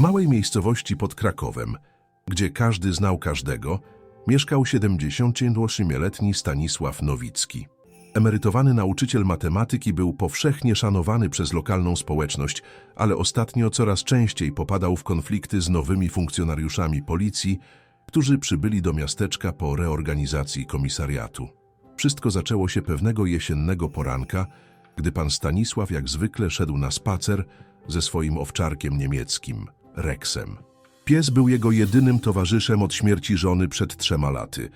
małej miejscowości pod Krakowem, gdzie każdy znał każdego, mieszkał 78-letni Stanisław Nowicki. Emerytowany nauczyciel matematyki był powszechnie szanowany przez lokalną społeczność, ale ostatnio coraz częściej popadał w konflikty z nowymi funkcjonariuszami policji, którzy przybyli do miasteczka po reorganizacji komisariatu. Wszystko zaczęło się pewnego jesiennego poranka, gdy pan Stanisław jak zwykle szedł na spacer ze swoim owczarkiem niemieckim, Rexem. Pies był jego jedynym towarzyszem od śmierci żony przed trzema laty.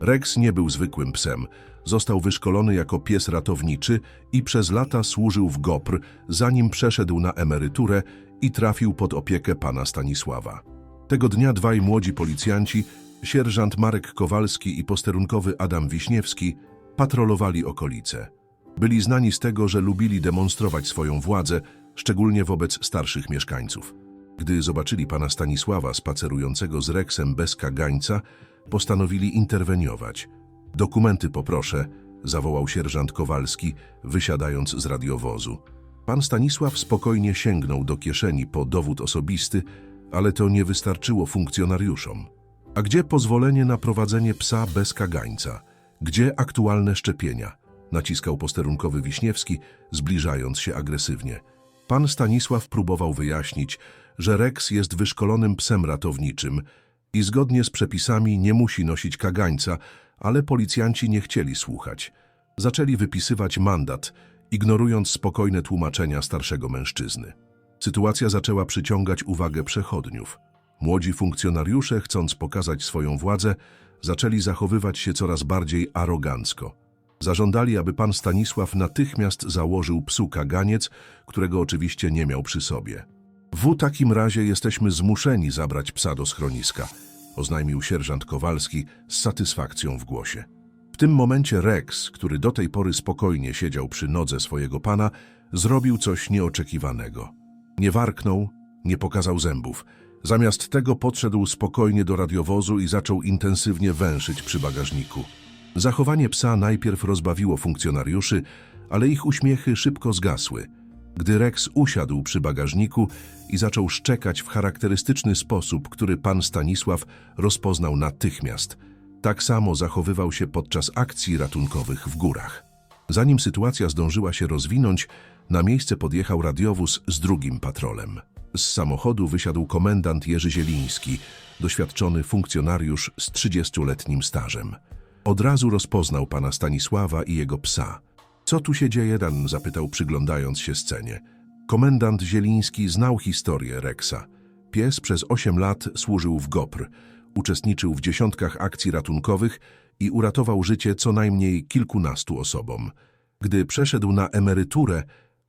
Rex nie był zwykłym psem. Został wyszkolony jako pies ratowniczy i przez lata służył w GOPR, zanim przeszedł na emeryturę i trafił pod opiekę pana Stanisława. Tego dnia dwaj młodzi policjanci, sierżant Marek Kowalski i posterunkowy Adam Wiśniewski, patrolowali okolice. Byli znani z tego, że lubili demonstrować swoją władzę, szczególnie wobec starszych mieszkańców. Gdy zobaczyli pana Stanisława spacerującego z Reksem bez kagańca, postanowili interweniować. Dokumenty poproszę, zawołał sierżant Kowalski, wysiadając z radiowozu. Pan Stanisław spokojnie sięgnął do kieszeni po dowód osobisty, ale to nie wystarczyło funkcjonariuszom. A gdzie pozwolenie na prowadzenie psa bez kagańca? Gdzie aktualne szczepienia? Naciskał posterunkowy Wiśniewski, zbliżając się agresywnie. Pan Stanisław próbował wyjaśnić, że Rex jest wyszkolonym psem ratowniczym i zgodnie z przepisami nie musi nosić kagańca, ale policjanci nie chcieli słuchać. Zaczęli wypisywać mandat, ignorując spokojne tłumaczenia starszego mężczyzny. Sytuacja zaczęła przyciągać uwagę przechodniów. Młodzi funkcjonariusze, chcąc pokazać swoją władzę, zaczęli zachowywać się coraz bardziej arogancko. Zażądali, aby pan Stanisław natychmiast założył psu kaganiec, którego oczywiście nie miał przy sobie. W takim razie jesteśmy zmuszeni zabrać psa do schroniska, oznajmił sierżant Kowalski z satysfakcją w głosie. W tym momencie Rex, który do tej pory spokojnie siedział przy nodze swojego pana, zrobił coś nieoczekiwanego. Nie warknął, nie pokazał zębów. Zamiast tego podszedł spokojnie do radiowozu i zaczął intensywnie węszyć przy bagażniku. Zachowanie psa najpierw rozbawiło funkcjonariuszy, ale ich uśmiechy szybko zgasły, gdy Rex usiadł przy bagażniku i zaczął szczekać w charakterystyczny sposób, który pan Stanisław rozpoznał natychmiast. Tak samo zachowywał się podczas akcji ratunkowych w górach. Zanim sytuacja zdążyła się rozwinąć, na miejsce podjechał radiowóz z drugim patrolem. Z samochodu wysiadł komendant Jerzy Zieliński, doświadczony funkcjonariusz z 30-letnim stażem. Od razu rozpoznał pana Stanisława i jego psa. Co tu się dzieje, Dan zapytał przyglądając się scenie. Komendant Zieliński znał historię Rexa. Pies przez 8 lat służył w GOPR, uczestniczył w dziesiątkach akcji ratunkowych i uratował życie co najmniej kilkunastu osobom. Gdy przeszedł na emeryturę,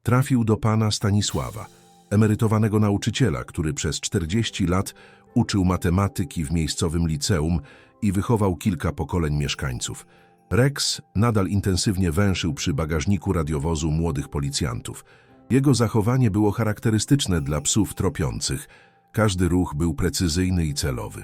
trafił do pana Stanisława, emerytowanego nauczyciela, który przez 40 lat uczył matematyki w miejscowym liceum i wychował kilka pokoleń mieszkańców. Rex nadal intensywnie węszył przy bagażniku radiowozu młodych policjantów. Jego zachowanie było charakterystyczne dla psów tropiących. Każdy ruch był precyzyjny i celowy.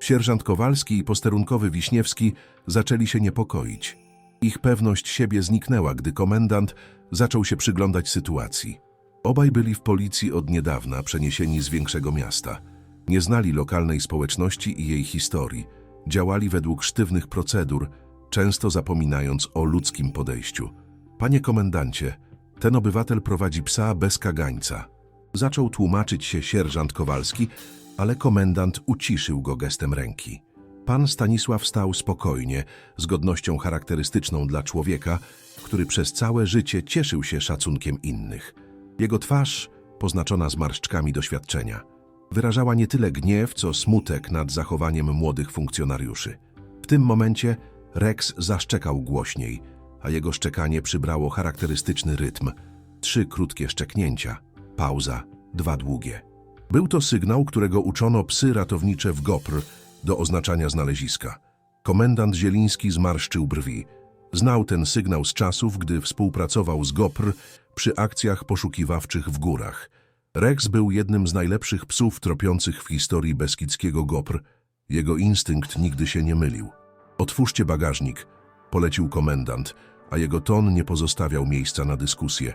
Sierżant Kowalski i posterunkowy Wiśniewski zaczęli się niepokoić. Ich pewność siebie zniknęła, gdy komendant zaczął się przyglądać sytuacji. Obaj byli w policji od niedawna, przeniesieni z większego miasta. Nie znali lokalnej społeczności i jej historii. Działali według sztywnych procedur, często zapominając o ludzkim podejściu. Panie komendancie, ten obywatel prowadzi psa bez kagańca. Zaczął tłumaczyć się sierżant Kowalski, ale komendant uciszył go gestem ręki. Pan Stanisław stał spokojnie, z godnością charakterystyczną dla człowieka, który przez całe życie cieszył się szacunkiem innych. Jego twarz, poznaczona zmarszczkami doświadczenia, wyrażała nie tyle gniew, co smutek nad zachowaniem młodych funkcjonariuszy. W tym momencie Rex zaszczekał głośniej, a jego szczekanie przybrało charakterystyczny rytm. Trzy krótkie szczeknięcia, pauza, dwa długie. Był to sygnał, którego uczono psy ratownicze w GOPR do oznaczania znaleziska. Komendant Zieliński zmarszczył brwi. Znał ten sygnał z czasów, gdy współpracował z GOPR przy akcjach poszukiwawczych w górach. Rex był jednym z najlepszych psów tropiących w historii beskidzkiego GOPR. Jego instynkt nigdy się nie mylił. Otwórzcie bagażnik, polecił komendant, a jego ton nie pozostawiał miejsca na dyskusję.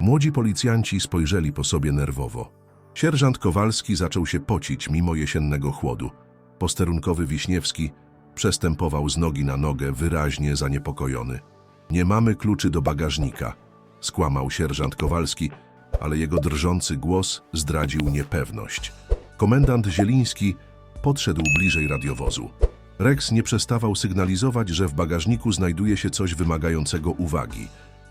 Młodzi policjanci spojrzeli po sobie nerwowo. Sierżant Kowalski zaczął się pocić mimo jesiennego chłodu. Posterunkowy Wiśniewski przestępował z nogi na nogę, wyraźnie zaniepokojony. Nie mamy kluczy do bagażnika, skłamał sierżant Kowalski, ale jego drżący głos zdradził niepewność. Komendant Zieliński podszedł bliżej radiowozu. Rex nie przestawał sygnalizować, że w bagażniku znajduje się coś wymagającego uwagi.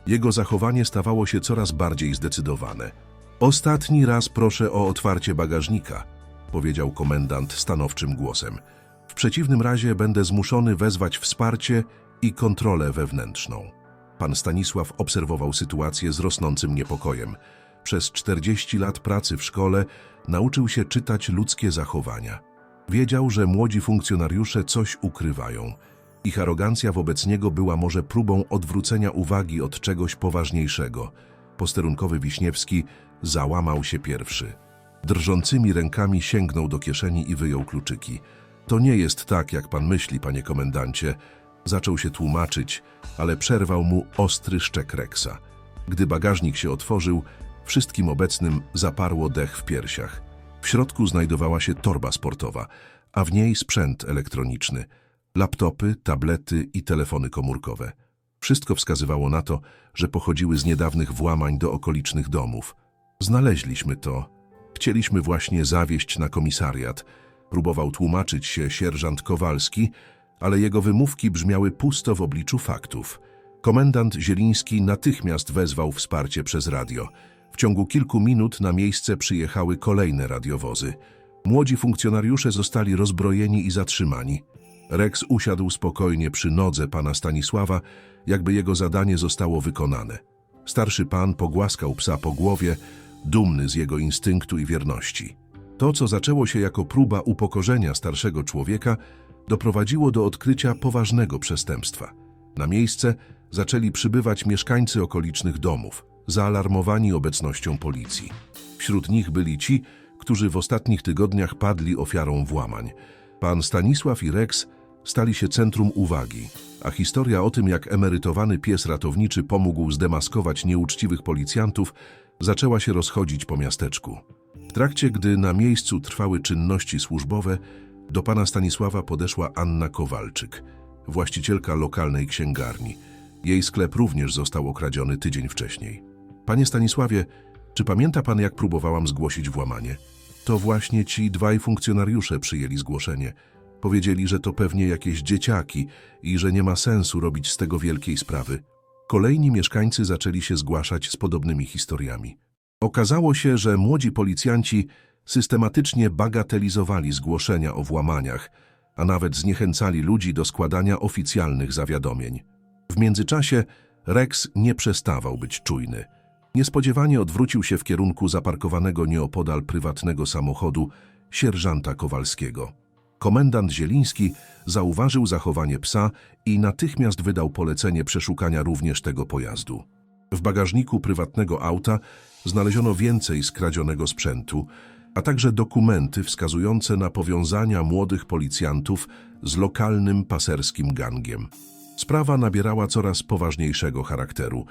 Jego zachowanie stawało się coraz bardziej zdecydowane. Ostatni raz proszę o otwarcie bagażnika, powiedział komendant stanowczym głosem. W przeciwnym razie będę zmuszony wezwać wsparcie i kontrolę wewnętrzną. Pan Stanisław obserwował sytuację z rosnącym niepokojem. Przez 40 lat pracy w szkole nauczył się czytać ludzkie zachowania. Wiedział, że młodzi funkcjonariusze coś ukrywają. Ich arogancja wobec niego była może próbą odwrócenia uwagi od czegoś poważniejszego. Posterunkowy Wiśniewski załamał się pierwszy. Drżącymi rękami sięgnął do kieszeni i wyjął kluczyki. To nie jest tak, jak pan myśli, panie komendancie. Zaczął się tłumaczyć, ale przerwał mu ostry szczek Reksa. Gdy bagażnik się otworzył, wszystkim obecnym zaparło dech w piersiach. W środku znajdowała się torba sportowa, a w niej sprzęt elektroniczny, laptopy, tablety i telefony komórkowe. Wszystko wskazywało na to, że pochodziły z niedawnych włamań do okolicznych domów. Znaleźliśmy to. Chcieliśmy właśnie zawieść na komisariat. Próbował tłumaczyć się sierżant Kowalski, ale jego wymówki brzmiały pusto w obliczu faktów. Komendant Zieliński natychmiast wezwał wsparcie przez radio. W ciągu kilku minut na miejsce przyjechały kolejne radiowozy. Młodzi funkcjonariusze zostali rozbrojeni i zatrzymani. Rex usiadł spokojnie przy nodze pana Stanisława, jakby jego zadanie zostało wykonane. Starszy pan pogłaskał psa po głowie, dumny z jego instynktu i wierności. To, co zaczęło się jako próba upokorzenia starszego człowieka, doprowadziło do odkrycia poważnego przestępstwa. Na miejsce zaczęli przybywać mieszkańcy okolicznych domów, zaalarmowani obecnością policji. Wśród nich byli ci, którzy w ostatnich tygodniach padli ofiarą włamań. Pan Stanisław i Rex stali się centrum uwagi, a historia o tym, jak emerytowany pies ratowniczy pomógł zdemaskować nieuczciwych policjantów, zaczęła się rozchodzić po miasteczku. W trakcie, gdy na miejscu trwały czynności służbowe, do pana Stanisława podeszła Anna Kowalczyk, właścicielka lokalnej księgarni. Jej sklep również został okradziony tydzień wcześniej. Panie Stanisławie, czy pamięta pan, jak próbowałam zgłosić włamanie? To właśnie ci dwaj funkcjonariusze przyjęli zgłoszenie. Powiedzieli, że to pewnie jakieś dzieciaki i że nie ma sensu robić z tego wielkiej sprawy. Kolejni mieszkańcy zaczęli się zgłaszać z podobnymi historiami. Okazało się, że młodzi policjanci systematycznie bagatelizowali zgłoszenia o włamaniach, a nawet zniechęcali ludzi do składania oficjalnych zawiadomień. W międzyczasie Rex nie przestawał być czujny. Niespodziewanie odwrócił się w kierunku zaparkowanego nieopodal prywatnego samochodu sierżanta Kowalskiego. Komendant Zieliński zauważył zachowanie psa i natychmiast wydał polecenie przeszukania również tego pojazdu. W bagażniku prywatnego auta znaleziono więcej skradzionego sprzętu, a także dokumenty wskazujące na powiązania młodych policjantów z lokalnym paserskim gangiem. Sprawa nabierała coraz poważniejszego charakteru.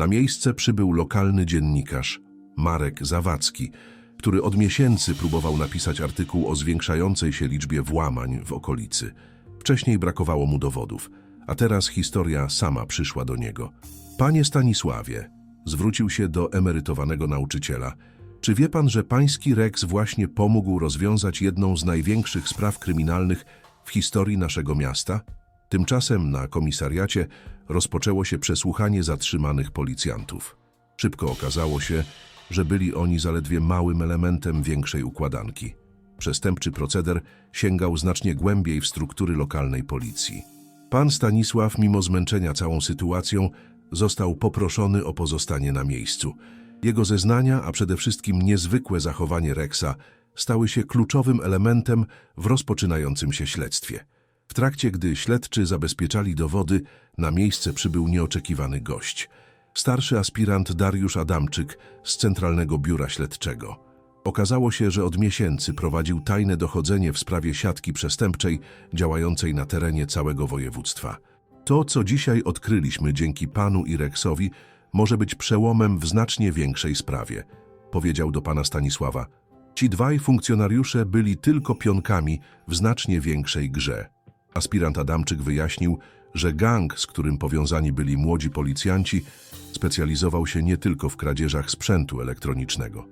Na miejsce przybył lokalny dziennikarz Marek Zawadzki, który od miesięcy próbował napisać artykuł o zwiększającej się liczbie włamań w okolicy. Wcześniej brakowało mu dowodów, a teraz historia sama przyszła do niego. Panie Stanisławie, zwrócił się do emerytowanego nauczyciela, czy wie pan, że pański Rex właśnie pomógł rozwiązać jedną z największych spraw kryminalnych w historii naszego miasta? Tymczasem na komisariacie rozpoczęło się przesłuchanie zatrzymanych policjantów. Szybko okazało się, że byli oni zaledwie małym elementem większej układanki. Przestępczy proceder sięgał znacznie głębiej w struktury lokalnej policji. Pan Stanisław, mimo zmęczenia całą sytuacją, został poproszony o pozostanie na miejscu. Jego zeznania, a przede wszystkim niezwykłe zachowanie Rexa, stały się kluczowym elementem w rozpoczynającym się śledztwie. W trakcie, gdy śledczy zabezpieczali dowody, na miejsce przybył nieoczekiwany gość. Starszy aspirant Dariusz Adamczyk z Centralnego Biura Śledczego. Okazało się, że od miesięcy prowadził tajne dochodzenie w sprawie siatki przestępczej działającej na terenie całego województwa. To, co dzisiaj odkryliśmy dzięki panu i Rexowi, może być przełomem w znacznie większej sprawie, powiedział do pana Stanisława. Ci dwaj funkcjonariusze byli tylko pionkami w znacznie większej grze. Aspirant Adamczyk wyjaśnił, że gang, z którym powiązani byli młodzi policjanci, specjalizował się nie tylko w kradzieżach sprzętu elektronicznego.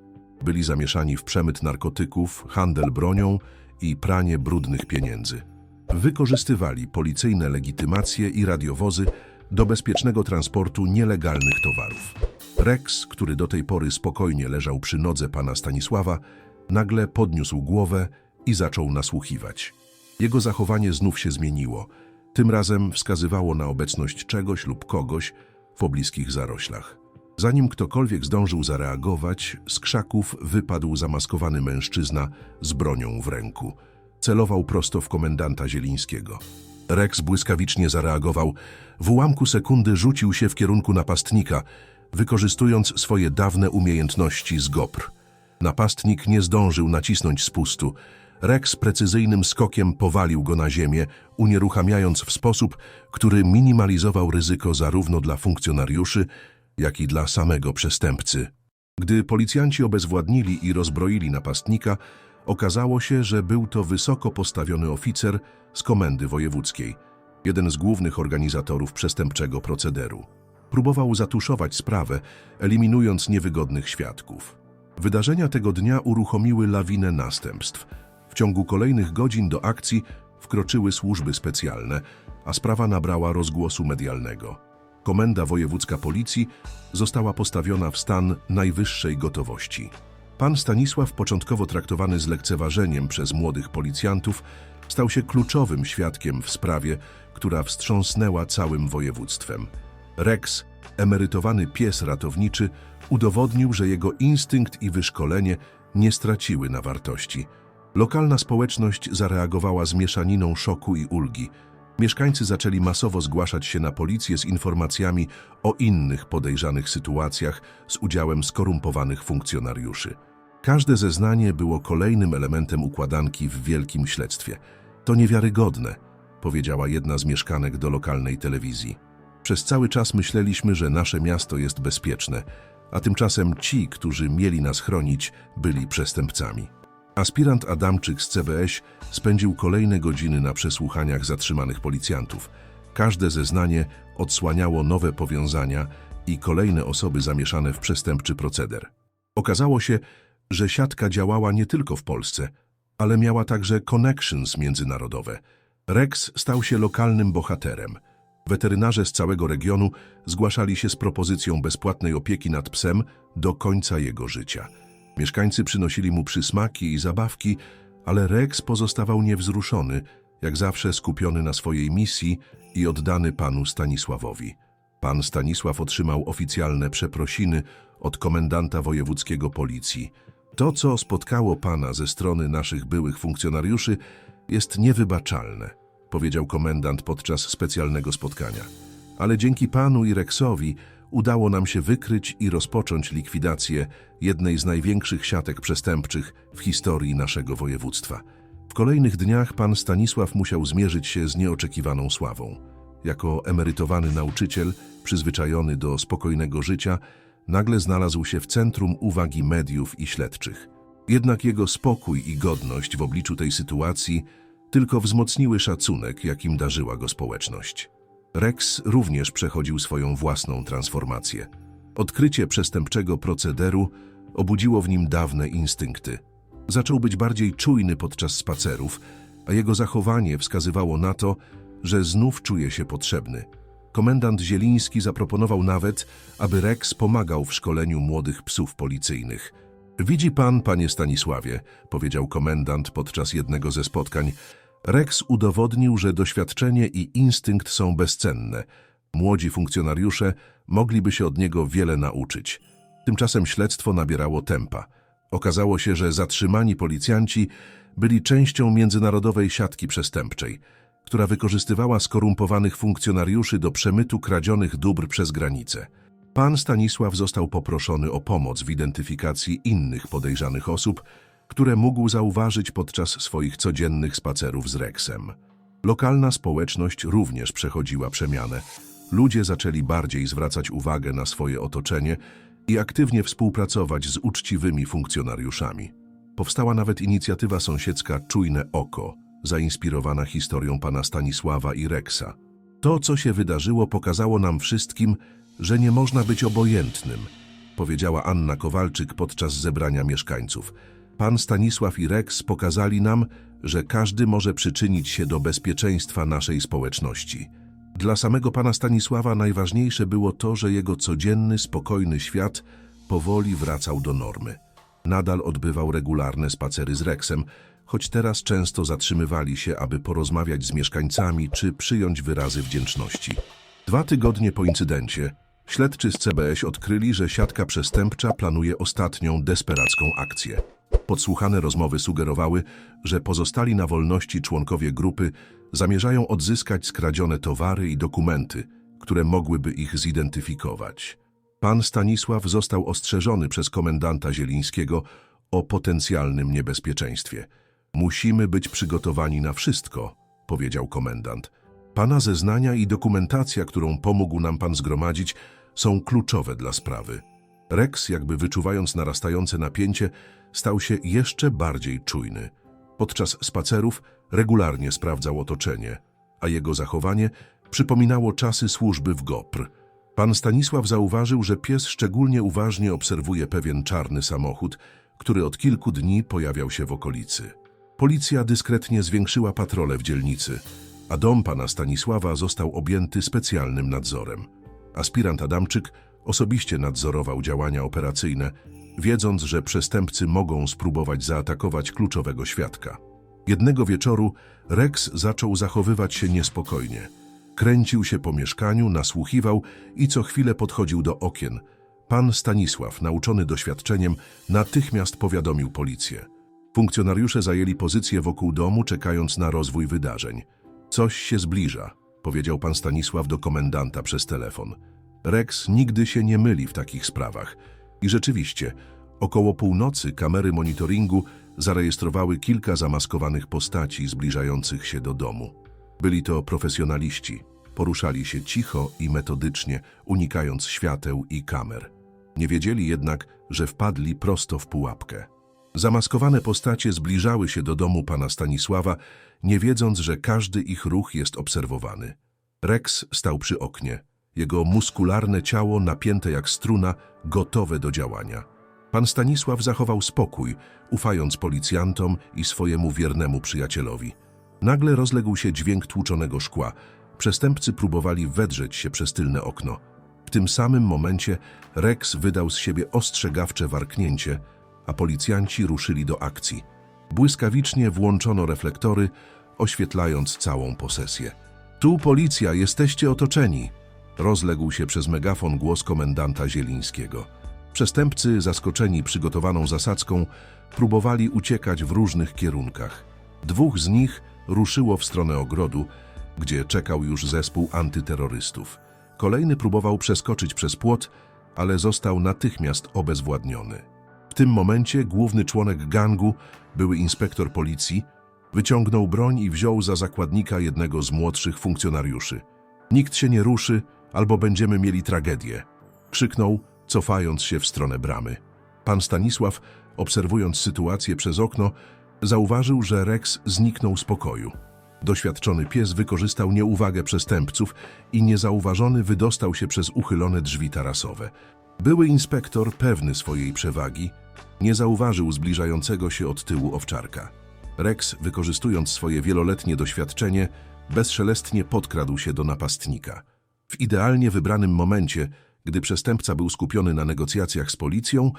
Byli zamieszani w przemyt narkotyków, handel bronią i pranie brudnych pieniędzy. Wykorzystywali policyjne legitymacje i radiowozy do bezpiecznego transportu nielegalnych towarów. Rex, który do tej pory spokojnie leżał przy nodze pana Stanisława, nagle podniósł głowę i zaczął nasłuchiwać. Jego zachowanie znów się zmieniło. Tym razem wskazywało na obecność czegoś lub kogoś w pobliskich zaroślach. Zanim ktokolwiek zdążył zareagować, z krzaków wypadł zamaskowany mężczyzna z bronią w ręku. Celował prosto w komendanta Zielińskiego. Rex błyskawicznie zareagował. W ułamku sekundy rzucił się w kierunku napastnika, wykorzystując swoje dawne umiejętności z GOPR. Napastnik nie zdążył nacisnąć spustu. Rex precyzyjnym skokiem powalił go na ziemię, unieruchamiając w sposób, który minimalizował ryzyko zarówno dla funkcjonariuszy, jak i dla samego przestępcy. Gdy policjanci obezwładnili i rozbroili napastnika, okazało się, że był to wysoko postawiony oficer z komendy wojewódzkiej, jeden z głównych organizatorów przestępczego procederu. Próbował zatuszować sprawę, eliminując niewygodnych świadków. Wydarzenia tego dnia uruchomiły lawinę następstw. Ciągu kolejnych godzin do akcji wkroczyły służby specjalne, a sprawa nabrała rozgłosu medialnego. Komenda Wojewódzka Policji została postawiona w stan najwyższej gotowości. Pan Stanisław, początkowo traktowany z lekceważeniem przez młodych policjantów, stał się kluczowym świadkiem w sprawie, która wstrząsnęła całym województwem. Rex, emerytowany pies ratowniczy, udowodnił, że jego instynkt i wyszkolenie nie straciły na wartości. Lokalna społeczność zareagowała z mieszaniną szoku i ulgi. Mieszkańcy zaczęli masowo zgłaszać się na policję z informacjami o innych podejrzanych sytuacjach z udziałem skorumpowanych funkcjonariuszy. Każde zeznanie było kolejnym elementem układanki w wielkim śledztwie. To niewiarygodne, powiedziała jedna z mieszkanek do lokalnej telewizji. Przez cały czas myśleliśmy, że nasze miasto jest bezpieczne, a tymczasem ci, którzy mieli nas chronić, byli przestępcami. Aspirant Adamczyk z CBŚ spędził kolejne godziny na przesłuchaniach zatrzymanych policjantów. Każde zeznanie odsłaniało nowe powiązania i kolejne osoby zamieszane w przestępczy proceder. Okazało się, że siatka działała nie tylko w Polsce, ale miała także connections międzynarodowe. Rex stał się lokalnym bohaterem. Weterynarze z całego regionu zgłaszali się z propozycją bezpłatnej opieki nad psem do końca jego życia. Mieszkańcy przynosili mu przysmaki i zabawki, ale Rex pozostawał niewzruszony, jak zawsze skupiony na swojej misji i oddany panu Stanisławowi. Pan Stanisław otrzymał oficjalne przeprosiny od komendanta wojewódzkiego policji. To, co spotkało pana ze strony naszych byłych funkcjonariuszy, jest niewybaczalne, powiedział komendant podczas specjalnego spotkania. Ale dzięki panu i Rexowi udało nam się wykryć i rozpocząć likwidację jednej z największych siatek przestępczych w historii naszego województwa. W kolejnych dniach pan Stanisław musiał zmierzyć się z nieoczekiwaną sławą. Jako emerytowany nauczyciel, przyzwyczajony do spokojnego życia, nagle znalazł się w centrum uwagi mediów i śledczych. Jednak jego spokój i godność w obliczu tej sytuacji tylko wzmocniły szacunek, jakim darzyła go społeczność. Rex również przechodził swoją własną transformację. Odkrycie przestępczego procederu obudziło w nim dawne instynkty. Zaczął być bardziej czujny podczas spacerów, a jego zachowanie wskazywało na to, że znów czuje się potrzebny. Komendant Zieliński zaproponował nawet, aby Rex pomagał w szkoleniu młodych psów policyjnych. Widzi pan, panie Stanisławie, powiedział komendant podczas jednego ze spotkań, Rex udowodnił, że doświadczenie i instynkt są bezcenne. Młodzi funkcjonariusze mogliby się od niego wiele nauczyć. Tymczasem śledztwo nabierało tempa. Okazało się, że zatrzymani policjanci byli częścią międzynarodowej siatki przestępczej, która wykorzystywała skorumpowanych funkcjonariuszy do przemytu kradzionych dóbr przez granicę. Pan Stanisław został poproszony o pomoc w identyfikacji innych podejrzanych osób, które mógł zauważyć podczas swoich codziennych spacerów z Rexem. Lokalna społeczność również przechodziła przemianę. Ludzie zaczęli bardziej zwracać uwagę na swoje otoczenie i aktywnie współpracować z uczciwymi funkcjonariuszami. Powstała nawet inicjatywa sąsiedzka Czujne Oko, zainspirowana historią pana Stanisława i Reksa. To, co się wydarzyło, pokazało nam wszystkim, że nie można być obojętnym, powiedziała Anna Kowalczyk podczas zebrania mieszkańców. Pan Stanisław i Reks pokazali nam, że każdy może przyczynić się do bezpieczeństwa naszej społeczności. Dla samego pana Stanisława najważniejsze było to, że jego codzienny, spokojny świat powoli wracał do normy. Nadal odbywał regularne spacery z Reksem, choć teraz często zatrzymywali się, aby porozmawiać z mieszkańcami czy przyjąć wyrazy wdzięczności. Dwa tygodnie po incydencie śledczy z CBS odkryli, że siatka przestępcza planuje ostatnią desperacką akcję. Podsłuchane rozmowy sugerowały, że pozostali na wolności członkowie grupy zamierzają odzyskać skradzione towary i dokumenty, które mogłyby ich zidentyfikować. Pan Stanisław został ostrzeżony przez komendanta Zielińskiego o potencjalnym niebezpieczeństwie. Musimy być przygotowani na wszystko, powiedział komendant. Pana zeznania i dokumentacja, którą pomógł nam pan zgromadzić, są kluczowe dla sprawy. Rex, jakby wyczuwając narastające napięcie, stał się jeszcze bardziej czujny. Podczas spacerów regularnie sprawdzał otoczenie, a jego zachowanie przypominało czasy służby w GOPR. Pan Stanisław zauważył, że pies szczególnie uważnie obserwuje pewien czarny samochód, który od kilku dni pojawiał się w okolicy. Policja dyskretnie zwiększyła patrole w dzielnicy, a dom pana Stanisława został objęty specjalnym nadzorem. Aspirant Adamczyk osobiście nadzorował działania operacyjne, wiedząc, że przestępcy mogą spróbować zaatakować kluczowego świadka. Jednego wieczoru Rex zaczął zachowywać się niespokojnie. Kręcił się po mieszkaniu, nasłuchiwał i co chwilę podchodził do okien. Pan Stanisław, nauczony doświadczeniem, natychmiast powiadomił policję. Funkcjonariusze zajęli pozycję wokół domu, czekając na rozwój wydarzeń. Coś się zbliża, powiedział pan Stanisław do komendanta przez telefon. Rex nigdy się nie myli w takich sprawach. I rzeczywiście, około północy kamery monitoringu zarejestrowały kilka zamaskowanych postaci zbliżających się do domu. Byli to profesjonaliści. Poruszali się cicho i metodycznie, unikając świateł i kamer. Nie wiedzieli jednak, że wpadli prosto w pułapkę. Zamaskowane postacie zbliżały się do domu pana Stanisława, nie wiedząc, że każdy ich ruch jest obserwowany. Rex stał przy oknie. Jego muskularne ciało, napięte jak struna, gotowe do działania. Pan Stanisław zachował spokój, ufając policjantom i swojemu wiernemu przyjacielowi. Nagle rozległ się dźwięk tłuczonego szkła. Przestępcy próbowali wedrzeć się przez tylne okno. W tym samym momencie Rex wydał z siebie ostrzegawcze warknięcie, a policjanci ruszyli do akcji. Błyskawicznie włączono reflektory, oświetlając całą posesję. Tu policja, jesteście otoczeni! Rozległ się przez megafon głos komendanta Zielińskiego. Przestępcy, zaskoczeni przygotowaną zasadzką, próbowali uciekać w różnych kierunkach. Dwóch z nich ruszyło w stronę ogrodu, gdzie czekał już zespół antyterrorystów. Kolejny próbował przeskoczyć przez płot, ale został natychmiast obezwładniony. W tym momencie główny członek gangu, były inspektor policji, wyciągnął broń i wziął za zakładnika jednego z młodszych funkcjonariuszy. Nikt się nie ruszy, albo będziemy mieli tragedię. Krzyknął, cofając się w stronę bramy. Pan Stanisław, obserwując sytuację przez okno, zauważył, że Rex zniknął z pokoju. Doświadczony pies wykorzystał nieuwagę przestępców i niezauważony wydostał się przez uchylone drzwi tarasowe. Były inspektor, pewny swojej przewagi, nie zauważył zbliżającego się od tyłu owczarka. Rex, wykorzystując swoje wieloletnie doświadczenie, bezszelestnie podkradł się do napastnika. W idealnie wybranym momencie, gdy przestępca był skupiony na negocjacjach z policją,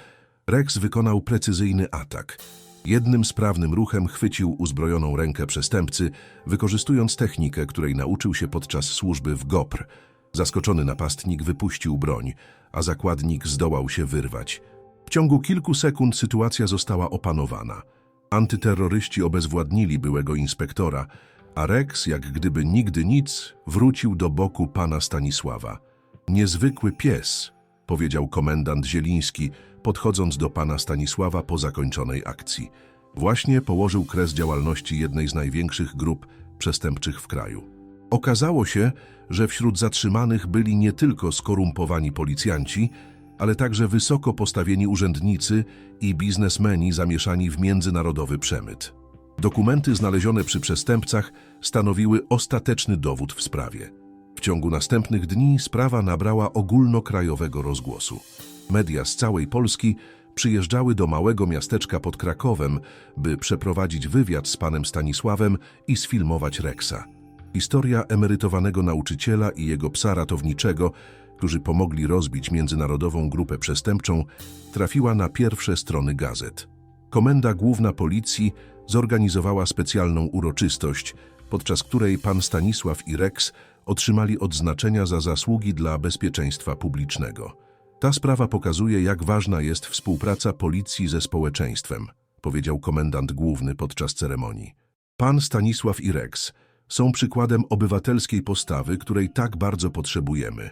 Rex wykonał precyzyjny atak. Jednym sprawnym ruchem chwycił uzbrojoną rękę przestępcy, wykorzystując technikę, której nauczył się podczas służby w GOPR. Zaskoczony napastnik wypuścił broń, a zakładnik zdołał się wyrwać. W ciągu kilku sekund sytuacja została opanowana. Antyterroryści obezwładnili byłego inspektora, a Rex, jak gdyby nigdy nic, wrócił do boku pana Stanisława. Niezwykły pies, powiedział komendant Zieliński, podchodząc do pana Stanisława po zakończonej akcji. Właśnie położył kres działalności jednej z największych grup przestępczych w kraju. Okazało się, że wśród zatrzymanych byli nie tylko skorumpowani policjanci, ale także wysoko postawieni urzędnicy i biznesmeni zamieszani w międzynarodowy przemyt. Dokumenty znalezione przy przestępcach stanowiły ostateczny dowód w sprawie. W ciągu następnych dni sprawa nabrała ogólnokrajowego rozgłosu. Media z całej Polski przyjeżdżały do małego miasteczka pod Krakowem, by przeprowadzić wywiad z panem Stanisławem i sfilmować Rexa. Historia emerytowanego nauczyciela i jego psa ratowniczego, którzy pomogli rozbić międzynarodową grupę przestępczą, trafiła na pierwsze strony gazet. Komenda Główna Policji zorganizowała specjalną uroczystość, podczas której pan Stanisław i Rex otrzymali odznaczenia za zasługi dla bezpieczeństwa publicznego. Ta sprawa pokazuje, jak ważna jest współpraca policji ze społeczeństwem, powiedział komendant główny podczas ceremonii. Pan Stanisław i Rex są przykładem obywatelskiej postawy, której tak bardzo potrzebujemy.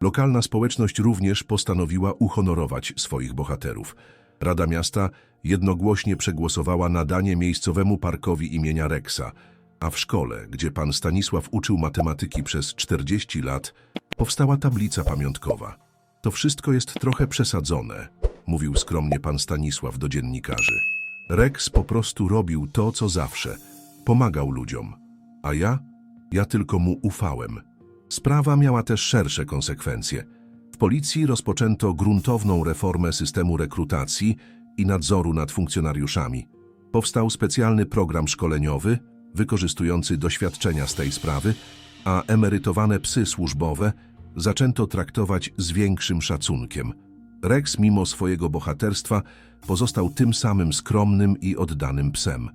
Lokalna społeczność również postanowiła uhonorować swoich bohaterów. Rada Miasta jednogłośnie przegłosowała nadanie miejscowemu parkowi imienia Rexa, a w szkole, gdzie pan Stanisław uczył matematyki przez 40 lat, powstała tablica pamiątkowa. To wszystko jest trochę przesadzone, mówił skromnie pan Stanisław do dziennikarzy. Rex po prostu robił to, co zawsze. Pomagał ludziom. A ja? Ja tylko mu ufałem. Sprawa miała też szersze konsekwencje. Policji rozpoczęto gruntowną reformę systemu rekrutacji i nadzoru nad funkcjonariuszami. Powstał specjalny program szkoleniowy, wykorzystujący doświadczenia z tej sprawy, a emerytowane psy służbowe zaczęto traktować z większym szacunkiem. Rex, mimo swojego bohaterstwa, pozostał tym samym skromnym i oddanym psem.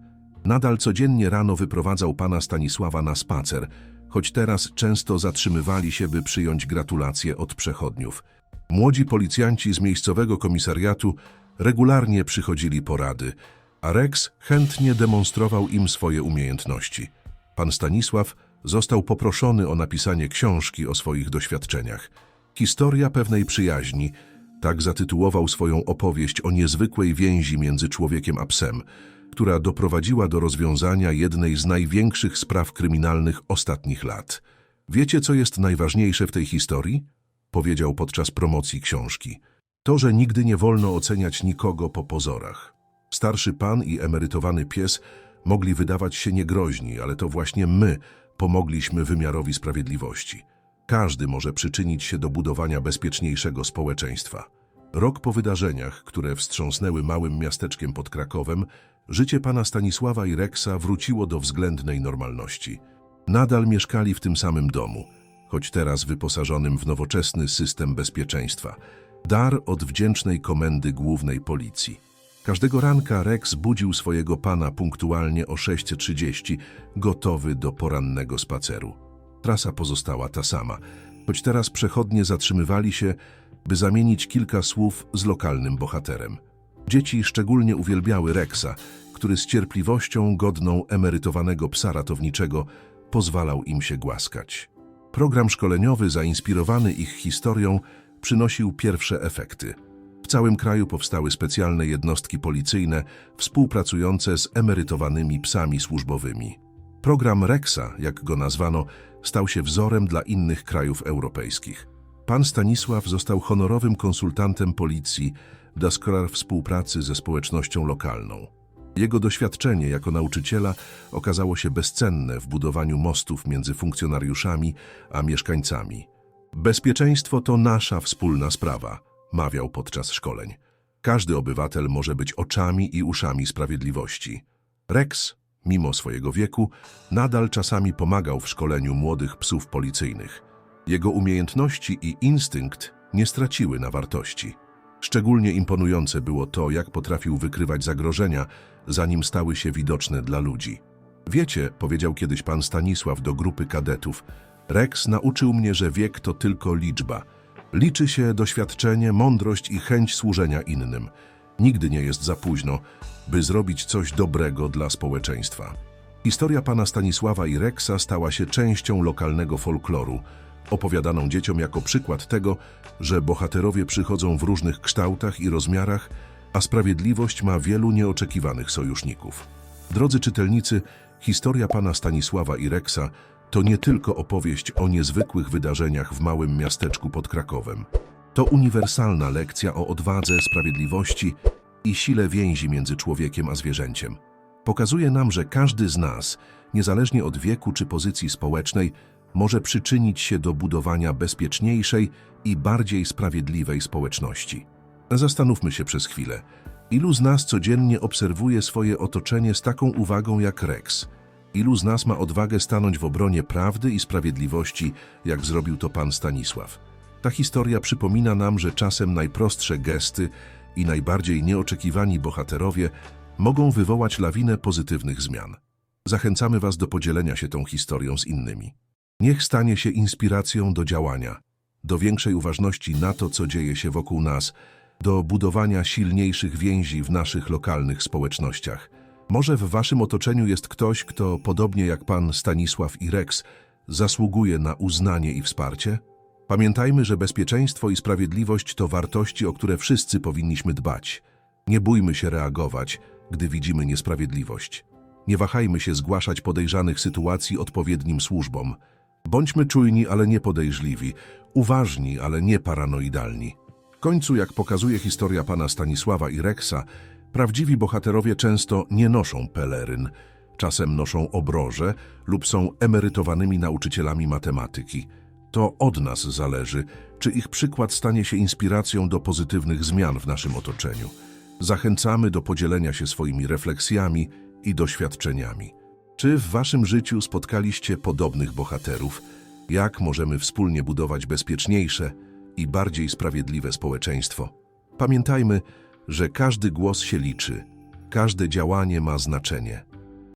Nadal codziennie rano wyprowadzał pana Stanisława na spacer, choć teraz często zatrzymywali się, by przyjąć gratulacje od przechodniów. Młodzi policjanci z miejscowego komisariatu regularnie przychodzili porady, a Rex chętnie demonstrował im swoje umiejętności. Pan Stanisław został poproszony o napisanie książki o swoich doświadczeniach. Historia pewnej przyjaźni, tak zatytułował swoją opowieść o niezwykłej więzi między człowiekiem a psem, która doprowadziła do rozwiązania jednej z największych spraw kryminalnych ostatnich lat. Wiecie, co jest najważniejsze w tej historii? Powiedział podczas promocji książki. To, że nigdy nie wolno oceniać nikogo po pozorach. Starszy pan i emerytowany pies mogli wydawać się niegroźni, ale to właśnie my pomogliśmy wymiarowi sprawiedliwości. Każdy może przyczynić się do budowania bezpieczniejszego społeczeństwa. Rok po wydarzeniach, które wstrząsnęły małym miasteczkiem pod Krakowem, życie pana Stanisława i Rexa wróciło do względnej normalności. Nadal mieszkali w tym samym domu, choć teraz wyposażonym w nowoczesny system bezpieczeństwa. Dar od wdzięcznej komendy głównej policji. Każdego ranka Rex budził swojego pana punktualnie o 6.30, gotowy do porannego spaceru. Trasa pozostała ta sama, choć teraz przechodnie zatrzymywali się, by zamienić kilka słów z lokalnym bohaterem. Dzieci szczególnie uwielbiały Rexa, który z cierpliwością godną emerytowanego psa ratowniczego pozwalał im się głaskać. Program szkoleniowy zainspirowany ich historią przynosił pierwsze efekty. W całym kraju powstały specjalne jednostki policyjne współpracujące z emerytowanymi psami służbowymi. Program Rexa, jak go nazwano, stał się wzorem dla innych krajów europejskich. Pan Stanisław został honorowym konsultantem policji dla sklar współpracy ze społecznością lokalną. Jego doświadczenie jako nauczyciela okazało się bezcenne w budowaniu mostów między funkcjonariuszami a mieszkańcami. Bezpieczeństwo to nasza wspólna sprawa, mawiał podczas szkoleń. Każdy obywatel może być oczami i uszami sprawiedliwości. Rex, mimo swojego wieku, nadal czasami pomagał w szkoleniu młodych psów policyjnych. Jego umiejętności i instynkt nie straciły na wartości. Szczególnie imponujące było to, jak potrafił wykrywać zagrożenia, zanim stały się widoczne dla ludzi. Wiecie, powiedział kiedyś pan Stanisław do grupy kadetów, Rex nauczył mnie, że wiek to tylko liczba. Liczy się doświadczenie, mądrość i chęć służenia innym. Nigdy nie jest za późno, by zrobić coś dobrego dla społeczeństwa. Historia pana Stanisława i Rexa stała się częścią lokalnego folkloru, opowiadaną dzieciom jako przykład tego, że bohaterowie przychodzą w różnych kształtach i rozmiarach, a sprawiedliwość ma wielu nieoczekiwanych sojuszników. Drodzy czytelnicy, historia pana Stanisława i Rexa to nie tylko opowieść o niezwykłych wydarzeniach w małym miasteczku pod Krakowem. To uniwersalna lekcja o odwadze, sprawiedliwości i sile więzi między człowiekiem a zwierzęciem. Pokazuje nam, że każdy z nas, niezależnie od wieku czy pozycji społecznej, może przyczynić się do budowania bezpieczniejszej i bardziej sprawiedliwej społeczności. Zastanówmy się przez chwilę. Ilu z nas codziennie obserwuje swoje otoczenie z taką uwagą jak Rex? Ilu z nas ma odwagę stanąć w obronie prawdy i sprawiedliwości, jak zrobił to pan Stanisław? Ta historia przypomina nam, że czasem najprostsze gesty i najbardziej nieoczekiwani bohaterowie mogą wywołać lawinę pozytywnych zmian. Zachęcamy Was do podzielenia się tą historią z innymi. Niech stanie się inspiracją do działania, do większej uważności na to, co dzieje się wokół nas, do budowania silniejszych więzi w naszych lokalnych społecznościach. Może w Waszym otoczeniu jest ktoś, kto, podobnie jak Pan Stanisław i Rex, zasługuje na uznanie i wsparcie? Pamiętajmy, że bezpieczeństwo i sprawiedliwość to wartości, o które wszyscy powinniśmy dbać. Nie bójmy się reagować, gdy widzimy niesprawiedliwość. Nie wahajmy się zgłaszać podejrzanych sytuacji odpowiednim służbom. Bądźmy czujni, ale nie podejrzliwi, uważni, ale nie paranoidalni. W końcu, jak pokazuje historia pana Stanisława i Reksa, prawdziwi bohaterowie często nie noszą peleryn, czasem noszą obroże lub są emerytowanymi nauczycielami matematyki. To od nas zależy, czy ich przykład stanie się inspiracją do pozytywnych zmian w naszym otoczeniu. Zachęcamy do podzielenia się swoimi refleksjami i doświadczeniami. Czy w waszym życiu spotkaliście podobnych bohaterów? Jak możemy wspólnie budować bezpieczniejsze i bardziej sprawiedliwe społeczeństwo? Pamiętajmy, że każdy głos się liczy, każde działanie ma znaczenie.